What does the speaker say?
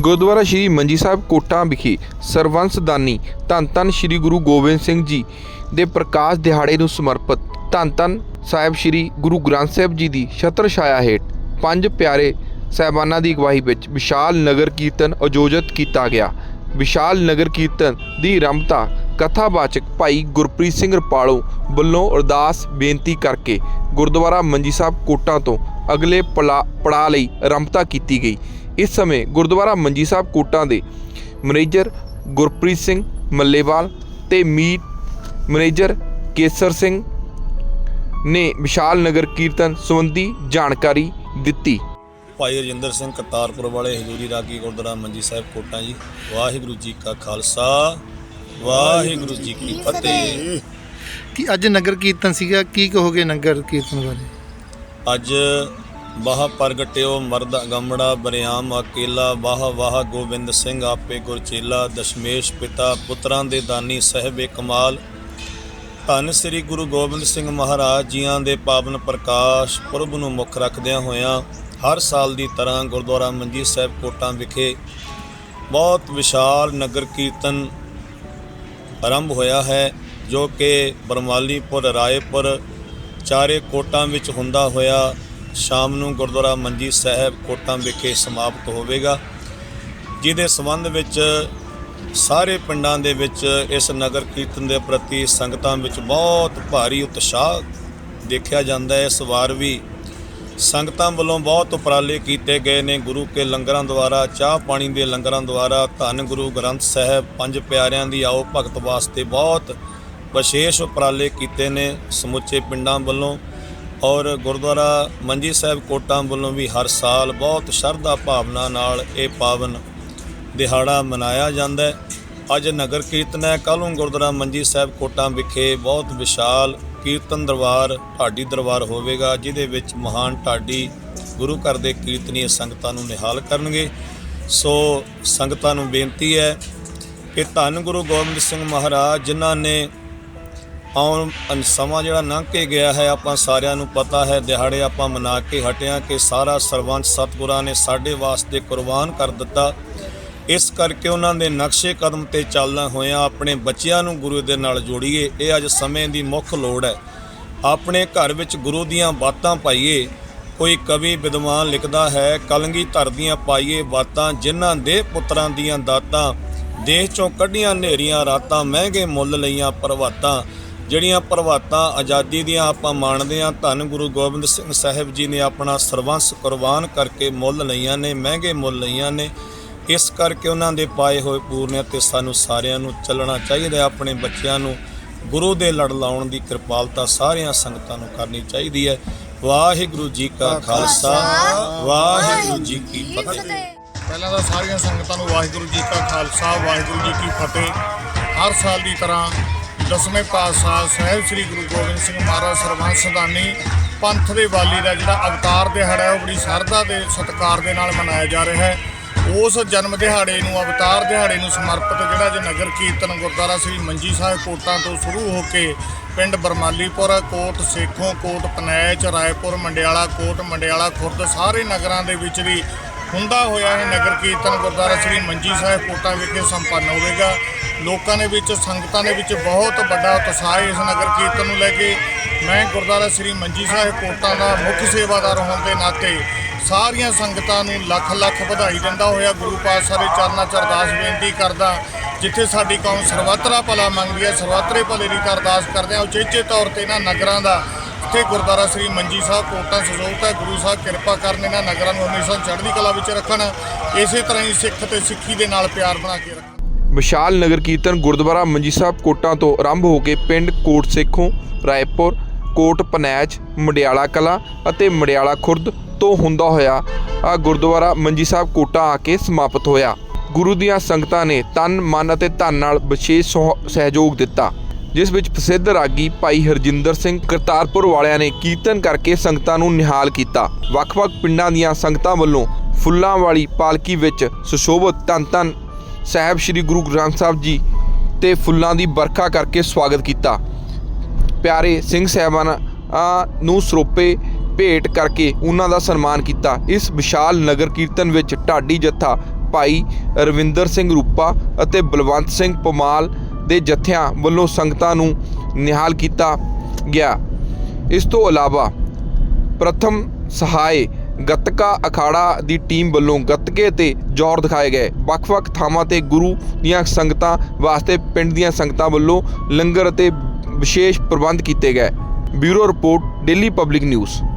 ਗੁਰਦੁਆਰਾ ਸ਼੍ਰੀ ਮੰਜੀ ਸਾਹਿਬ ਕੋਟਾਂ ਵਿਖੇ ਸਰਵੰਸਦਾਨੀ ਧੰਨ ਧੰਨ ਸ਼੍ਰੀ ਗੁਰੂ ਗੋਬਿੰਦ ਸਿੰਘ ਜੀ ਦੇ ਪ੍ਰਕਾਸ਼ ਦਿਹਾੜੇ ਨੂੰ ਸਮਰਪਿਤ ਧੰਨ ਧੰਨ ਸਾਹਿਬ ਸ਼੍ਰੀ ਗੁਰੂ ਗ੍ਰੰਥ ਸਾਹਿਬ ਜੀ ਦੀ ਛਤਰ ਛਾਇਆ ਹੇਠ ਪੰਜ ਪਿਆਰੇ ਸਾਹਿਬਾਨਾਂ ਦੀ ਅਗਵਾਈ ਵਿੱਚ ਵਿਸ਼ਾਲ ਨਗਰ ਕੀਰਤਨ ਆਯੋਜਿਤ ਕੀਤਾ ਗਿਆ। ਵਿਸ਼ਾਲ ਨਗਰ ਕੀਰਤਨ ਦੀ ਆਰੰਭਤਾ ਕਥਾਵਾਚਕ ਭਾਈ ਗੁਰਪ੍ਰੀਤ ਸਿੰਘ ਰਪਾਲੋ ਵੱਲੋਂ ਅਰਦਾਸ ਬੇਨਤੀ ਕਰਕੇ ਗੁਰਦੁਆਰਾ ਮੰਜੀ ਸਾਹਿਬ ਕੋਟਾਂ ਤੋਂ ਅਗਲੇ ਪਲਾ- ਪੜਾਅ ਲਈ ਆਰੰਭਤਾ ਕੀਤੀ ਗਈ। ਇਸ ਸਮੇਂ ਗੁਰਦੁਆਰਾ ਮੰਜੀ ਸਾਹਿਬ ਕੋਟਾਂ ਦੇ ਮੈਨੇਜਰ ਗੁਰਪ੍ਰੀਤ ਸਿੰਘ ਮੱਲੇਵਾਲ ਤੇ ਮੀਤ ਮੈਨੇਜਰ ਕੇਸਰ ਸਿੰਘ ਨੇ ਵਿਸ਼ਾਲ ਨਗਰ ਕੀਰਤਨ ਸੰਬੰਧੀ ਜਾਣਕਾਰੀ ਦਿੱਤੀ। ਭਾਈ ਰਜਿੰਦਰ ਸਿੰਘ ਕਰਤਾਰਪੁਰ ਵਾਲੇ ਹਜ਼ੂਰੀ ਰਾਗੀ ਗੁਰਦੁਆਰਾ ਮੰਜੀ ਸਾਹਿਬ ਕੋਟਾਂ ਜੀ ਵਾਹਿਗੁਰੂ ਜੀ ਕਾ ਖਾਲਸਾ ਵਾਹਿਗੁਰੂ ਜੀ ਕੀ ਫਤਿਹ। ਕਿ ਅੱਜ ਨਗਰ ਕੀਰਤਨ ਸੀਗਾ? ਕੀ ਕਹੋਗੇ ਨਗਰ ਕੀਰਤਨ ਬਾਰੇ? ਅੱਜ ਬਾਹ ਪ੍ਰਗਟਿਓ ਮਰਦ ਗਮੜਾ ਬਰਿਆਮ ਅਕੇਲਾ, ਵਾਹ ਵਾਹ ਗੋਬਿੰਦ ਸਿੰਘ ਆਪੇ ਗੁਰਚੇਲਾ, ਦਸ਼ਮੇਸ਼ ਪਿਤਾ ਪੁੱਤਰਾਂ ਦੇ ਦਾਨੀ ਸਹਿਬੇ ਕਮਾਲ। ਧੰਨ ਸ੍ਰੀ ਗੁਰੂ ਗੋਬਿੰਦ ਸਿੰਘ ਮਹਾਰਾਜ ਜੀਆਂ ਦੇ ਪਾਵਨ ਪ੍ਰਕਾਸ਼ ਪੁਰਬ ਨੂੰ ਮੁੱਖ ਰੱਖਦਿਆਂ ਹੋਇਆਂ ਹਰ ਸਾਲ ਦੀ ਤਰ੍ਹਾਂ ਗੁਰਦੁਆਰਾ ਮੰਜੀ ਸਾਹਿਬ ਕੋਟਾਂ ਵਿਖੇ ਬਹੁਤ ਵਿਸ਼ਾਲ ਨਗਰ ਕੀਰਤਨ ਆਰੰਭ ਹੋਇਆ ਹੈ, ਜੋ ਕਿ ਬਰਮਾਲੀਪੁਰ, ਰਾਏਪੁਰ ਚਾਰੇ ਕੋਟਾਂ ਵਿੱਚ ਹੁੰਦਾ ਹੋਇਆ ਸ਼ਾਮ ਨੂੰ ਗੁਰਦੁਆਰਾ ਮੰਜੀ ਸਾਹਿਬ ਕੋਟਾਂ ਵਿਖੇ ਸਮਾਪਤ ਹੋਵੇਗਾ, ਜਿਹਦੇ ਸੰਬੰਧ ਵਿੱਚ ਸਾਰੇ ਪਿੰਡਾਂ ਦੇ ਵਿੱਚ ਇਸ ਨਗਰ ਕੀਰਤਨ ਦੇ ਪ੍ਰਤੀ ਸੰਗਤਾਂ ਵਿੱਚ ਬਹੁਤ ਭਾਰੀ ਉਤਸ਼ਾਹ ਦੇਖਿਆ ਜਾਂਦਾ ਹੈ। ਇਸ ਵਾਰ ਵੀ ਸੰਗਤਾਂ ਵੱਲੋਂ ਬਹੁਤ ਉਪਰਾਲੇ ਕੀਤੇ ਗਏ ਨੇ। ਗੁਰੂ ਕੇ ਲੰਗਰਾਂ ਦੁਆਰਾ, ਚਾਹ ਪਾਣੀ ਦੇ ਲੰਗਰਾਂ ਦੁਆਰਾ ਧੰਨ ਗੁਰੂ ਗ੍ਰੰਥ ਸਾਹਿਬ ਪੰਜ ਪਿਆਰਿਆਂ ਦੀ ਆਓ ਭਗਤ ਵਾਸਤੇ ਬਹੁਤ ਵਿਸ਼ੇਸ਼ ਉਪਰਾਲੇ ਕੀਤੇ ਨੇ। ਸਮੁੱਚੇ ਪਿੰਡਾਂ ਵੱਲੋਂ ਔਰ ਗੁਰਦੁਆਰਾ ਮੰਜੀ ਸਾਹਿਬ ਕੋਟਾਂ ਵੱਲੋਂ ਵੀ ਹਰ ਸਾਲ ਬਹੁਤ ਸ਼ਰਧਾ ਭਾਵਨਾ ਨਾਲ ਇਹ ਪਾਵਨ ਦਿਹਾੜਾ ਮਨਾਇਆ ਜਾਂਦਾ ਹੈ। ਅੱਜ ਨਗਰ ਕੀਰਤਨ ਹੈ। ਕੱਲ੍ਹ ਨੂੰ ਗੁਰਦੁਆਰਾ ਮੰਜੀ ਸਾਹਿਬ ਕੋਟਾਂ ਵਿਖੇ ਬਹੁਤ ਵਿਸ਼ਾਲ ਕੀਰਤਨ ਦਰਬਾਰ, ਢਾਡੀ ਦਰਬਾਰ ਹੋਵੇਗਾ, ਜਿਹਦੇ ਵਿੱਚ ਮਹਾਨ ਢਾਡੀ ਗੁਰੂ ਘਰ ਦੇ ਕੀਰਤਨੀ ਸੰਗਤਾਂ ਨੂੰ ਨਿਹਾਲ ਕਰਨਗੇ। ਸੋ ਸੰਗਤਾਂ ਨੂੰ ਬੇਨਤੀ ਹੈ ਕਿ ਧੰਨ ਗੁਰੂ ਗੋਬਿੰਦ ਸਿੰਘ ਮਹਾਰਾਜ, ਜਿਨ੍ਹਾਂ ਨੇ ਆਉਣ ਅਨ- ਸਮਾਂ ਜਿਹੜਾ ਲੰਘ ਕੇ ਗਿਆ ਹੈ, ਆਪਾਂ ਸਾਰਿਆਂ ਨੂੰ ਪਤਾ ਹੈ, ਦਿਹਾੜੇ ਆਪਾਂ ਮਨਾ ਕੇ ਹਟਿਆ ਕਿ ਸਾਰਾ ਸਰਵੰਸ ਸਤਿਗੁਰਾਂ ਨੇ ਸਾਡੇ ਵਾਸਤੇ ਕੁਰਬਾਨ ਕਰ ਦਿੱਤਾ। ਇਸ ਕਰਕੇ ਉਹਨਾਂ ਦੇ ਨਕਸ਼ੇ ਕਦਮ ਤੇ ਚੱਲਣਾ ਹੋਇਆ ਆਪਣੇ ਬੱਚਿਆਂ ਨੂੰ ਗੁਰੂ ਦੇ ਨਾਲ ਜੋੜੀਏ। ਇਹ ਅੱਜ ਸਮੇਂ ਦੀ ਮੁੱਖ ਲੋੜ ਹੈ। ਆਪਣੇ ਘਰ ਵਿੱਚ ਗੁਰੂ ਦੀਆਂ ਬਾਤਾਂ ਪਾਈਏ। ਕੋਈ ਕਵੀ, ਵਿਦਵਾਨ ਲਿਖਦਾ ਹੈ, ਕਲੰਗੀ ਧਰ ਦੀਆਂ ਪਾਈਏ ਬਾਤਾਂ, ਜਿਨ੍ਹਾਂ ਦੇ ਪੁੱਤਰਾਂ ਦੀਆਂ ਦਾਤਾਂ ਦੇਸ਼ ਚੋਂ ਕੱਢੀਆਂ ਹਨੇਰੀਆਂ, ਰਾਤਾਂ ਮਹਿੰਗੇ ਮੁੱਲ ਲਈਆਂ ਪ੍ਰਭਾਤਾਂ। ਜਿਹੜੀਆਂ ਪ੍ਰਭਾਤਾਂ ਆਜ਼ਾਦੀ ਦੀਆਂ ਆਪਾਂ ਮੰਨਦੇ ਹਾਂ, ਧੰਨ ਗੁਰੂ ਗੋਬਿੰਦ ਸਿੰਘ ਸਾਹਿਬ ਜੀ ਨੇ ਆਪਣਾ ਸਰਵੰਸ ਕੁਰਬਾਨ ਕਰਕੇ ਮੁੱਲ ਲਈਆਂ ਨੇ, ਮਹਿੰਗੇ ਮੁੱਲ ਲਈਆਂ ਨੇ। ਇਸ ਕਰਕੇ ਉਹਨਾਂ ਦੇ ਪਾਏ ਹੋਏ ਪੂਰਨਿਆਂ ਤੇ ਸਾਨੂੰ ਸਾਰਿਆਂ ਨੂੰ ਚੱਲਣਾ ਚਾਹੀਦਾ ਆਪਣੇ ਬੱਚਿਆਂ ਨੂੰ ਗੁਰੂ ਦੇ ਲੜ ਲਾਉਣ ਦੀ ਕਿਰਪਾਲਤਾ ਸਾਰਿਆਂ ਸੰਗਤਾਂ ਨੂੰ ਕਰਨੀ ਚਾਹੀਦੀ ਹੈ। ਵਾਹਿਗੁਰੂ ਜੀ ਕਾ ਖਾਲਸਾ, ਵਾਹਿਗੁਰੂ ਜੀ ਕੀ ਫਤਿਹ। ਪਹਿਲਾਂ ਤਾਂ ਸਾਰੀਆਂ ਸੰਗਤਾਂ ਨੂੰ ਵਾਹਿਗੁਰੂ ਜੀ ਕਾ ਖਾਲਸਾ, ਵਾਹਿਗੁਰੂ ਜੀ ਕੀ ਫਤਿਹ। ਹਰ ਸਾਲ ਦੀ ਤਰ੍ਹਾਂ ਦਸਵੇਂ ਪਾਤਸ਼ਾਹ ਸਾਹਿਬ ਸ੍ਰੀ ਗੁਰੂ ਗੋਬਿੰਦ ਸਿੰਘ ਮਹਾਰਾਜ ਸਰਬੰਸ ਸਦਾਨੀ ਪੰਥ ਦੇ ਵਾਲੀ ਦਾ ਜਿਹੜਾ ਅਵਤਾਰ ਦਿਹਾੜਾ ਹੈ, ਉਹ ਬੜੀ ਸ਼ਰਧਾ ਦੇ ਸਤਿਕਾਰ ਦੇ ਨਾਲ ਮਨਾਇਆ ਜਾ ਰਿਹਾ ਹੈ। ਉਸ ਜਨਮ ਦਿਹਾੜੇ ਨੂੰ, ਅਵਤਾਰ ਦਿਹਾੜੇ ਨੂੰ ਸਮਰਪਿਤ ਜਿਹੜਾ ਜੇ ਨਗਰ ਕੀਰਤਨ ਗੁਰਦੁਆਰਾ ਸ੍ਰੀ ਮੰਜੀ ਸਾਹਿਬ ਕੋਟਾਂ ਤੋਂ ਸ਼ੁਰੂ ਹੋ ਕੇ ਪਿੰਡ ਬਰਮਾਲੀਪੁਰ, ਕੋਟ ਸੇਖੋਂ, ਕੋਟ ਪਨੈਚ, ਰਾਏਪੁਰ, ਮੰਡਿਆਲਾ, ਕੋਟ ਮੰਡਿਆਲਾ ਖੁਰਦ ਸਾਰੇ ਨਗਰਾਂ ਦੇ ਵਿੱਚ ਵੀ ਹੁੰਦਾ ਹੋਇਆ ਇਹ ਨਗਰ ਕੀਰਤਨ ਗੁਰਦੁਆਰਾ ਸ੍ਰੀ ਮੰਜੀ ਸਾਹਿਬ ਕੋਟਾਂ ਵਿਖੇ ਸੰਪੰਨ ਹੋਵੇਗਾ। ਲੋਕਾਂ ਦੇ ਵਿੱਚ, ਸੰਗਤਾਂ ਦੇ ਵਿੱਚ ਬਹੁਤ ਵੱਡਾ ਉਤਸ਼ਾਹ ਇਸ ਨਗਰ ਕੀਰਤਨ ਨੂੰ ਲੈ ਕੇ। ਮੈਂ ਗੁਰਦੁਆਰਾ ਸ੍ਰੀ ਮੰਜੀ ਸਾਹਿਬ ਕੋਟਾਂ ਦਾ ਮੁੱਖ ਸੇਵਾਦਾਰ ਹੋਣ ਦੇ ਨਾਤੇ ਸਾਰੀਆਂ ਸੰਗਤਾਂ ਨੂੰ ਲੱਖ ਲੱਖ ਵਧਾਈ ਦਿੰਦਾ ਹੋਇਆ ਗੁਰੂ ਪਾਤਸ਼ਾਹ ਦੇ ਚਰਨਾਂ 'ਚ ਅਰਦਾਸ ਬੇਨਤੀ ਕਰਦਾ, ਜਿੱਥੇ ਸਾਡੀ ਕੌਮ ਸਰਵਤਰਾ ਭਲਾ ਮੰਗਦੀ ਹੈ, ਸਰਵਤਰੇ ਭਲੇ ਦੀ ਤਾਂ ਅਰਦਾਸ ਕਰਦੇ ਹਾਂ। ਉਚੇਚੇ ਤੌਰ ਤੇ ਇਹਨਾਂ ਨਗਰਾਂ ਦਾ ਇੱਥੇ ਗੁਰਦੁਆਰਾ ਸ੍ਰੀ ਮੰਜੀ ਸਾਹਿਬ ਕੋਟਾਂ ਸਜੋਤ ਹੈ, ਗੁਰੂ ਸਾਹਿਬ ਕਿਰਪਾ ਕਰਨ ਇਹਨਾਂ ਨਗਰਾਂ ਨੂੰ ਹਮੇਸ਼ਾ ਚੜ੍ਹਦੀ ਕਲਾ ਵਿੱਚ ਰੱਖਣ, ਇਸੇ ਤਰ੍ਹਾਂ ਹੀ ਸਿੱਖ ਤੇ ਸਿੱਖੀ ਦੇ ਨਾਲ ਪਿਆਰ ਬਣਾ ਕੇ ਰੱਖਣ। ਵਿਸ਼ਾਲ ਨਗਰ ਕੀਰਤਨ ਗੁਰਦੁਆਰਾ ਮੰਜੀ ਸਾਹਿਬ ਕੋਟਾਂ ਤੋਂ ਆਰੰਭ ਹੋ ਕੇ ਪਿੰਡ ਕੋਟ ਸੇਖੋਂ, ਰਾਏਪੁਰ, ਕੋਟ ਪਨੈਚ ਮੜਿਆਲਾ ਕਲਾ ਅਤੇ ਮੜਿਆਲਾ ਖੁਰਦ ਤੋਂ ਹੁੰਦਾ ਹੋਇਆ ਆ ਗੁਰਦੁਆਰਾ ਮੰਜੀ ਸਾਹਿਬ ਕੋਟਾਂ ਆ ਕੇ ਸਮਾਪਤ ਹੋਇਆ। ਗੁਰੂ ਦੀਆਂ ਸੰਗਤਾਂ ਨੇ ਤਨ, ਮਨ ਅਤੇ ਧਨ ਨਾਲ ਵਿਸ਼ੇਸ਼ ਸਹ- ਸਹਿਯੋਗ ਦਿੱਤਾ, ਜਿਸ ਵਿੱਚ ਪ੍ਰਸਿੱਧ ਰਾਗੀ ਭਾਈ ਹਰਜਿੰਦਰ ਸਿੰਘ ਕਰਤਾਰਪੁਰ ਵਾਲਿਆਂ ਨੇ ਕੀਰਤਨ ਕਰਕੇ ਸੰਗਤਾਂ ਨੂੰ ਨਿਹਾਲ ਕੀਤਾ। ਵੱਖ-ਵੱਖ ਪਿੰਡਾਂ ਦੀਆਂ ਸੰਗਤਾਂ ਵੱਲੋਂ ਫੁੱਲਾਂ ਵਾਲੀ ਪਾਲਕੀ ਵਿੱਚ ਸੁਸ਼ੋਭਿਤ ਧੰਨ ਧੰਨ ਸਾਹਿਬ ਸ੍ਰੀ ਗੁਰੂ ਗ੍ਰੰਥ ਸਾਹਿਬ ਜੀ ਤੇ ਫੁੱਲਾਂ ਦੀ ਵਰਖਾ ਕਰਕੇ ਸਵਾਗਤ ਕੀਤਾ। ਪਿਆਰੇ ਸਿੰਘ ਸਾਹਿਬਾਨ ਨੂੰ ਸਰੋਪੇ ਭੇਟ ਕਰਕੇ ਉਹਨਾਂ ਦਾ ਸਨਮਾਨ ਕੀਤਾ। ਇਸ ਵਿਸ਼ਾਲ ਨਗਰ ਕੀਰਤਨ ਵਿੱਚ ਢਾਡੀ ਜੱਥਾ ਭਾਈ ਰਵਿੰਦਰ ਸਿੰਘ ਰੂਪਾ ਅਤੇ ਬਲਵੰਤ ਸਿੰਘ ਪਮਾਲ ਦੇ ਜਥਿਆਂ ਵੱਲੋਂ ਸੰਗਤਾਂ ਨੂੰ ਨਿਹਾਲ ਕੀਤਾ ਗਿਆ। ਇਸ ਤੋਂ ਇਲਾਵਾ ਪ੍ਰਥਮ ਸਹਾਇ ਗੱਤਕਾ ਅਖਾੜਾ ਦੀ ਟੀਮ ਵੱਲੋਂ ਗੱਤਕੇ ਤੇ ਜ਼ੋਰ ਦਿਖਾਏ ਗਏ। ਵੱਖ-ਵੱਖ ਥਾਵਾਂ ਤੇ ਗੁਰੂ ਦੀਆਂ ਸੰਗਤਾਂ ਵਾਸਤੇ ਪਿੰਡ ਦੀਆਂ ਸੰਗਤਾਂ ਵੱਲੋਂ ਲੰਗਰ ਅਤੇ ਵਿਸ਼ੇਸ਼ ਪ੍ਰਬੰਧ ਕੀਤੇ ਗਏ। Bureau report, daily public news.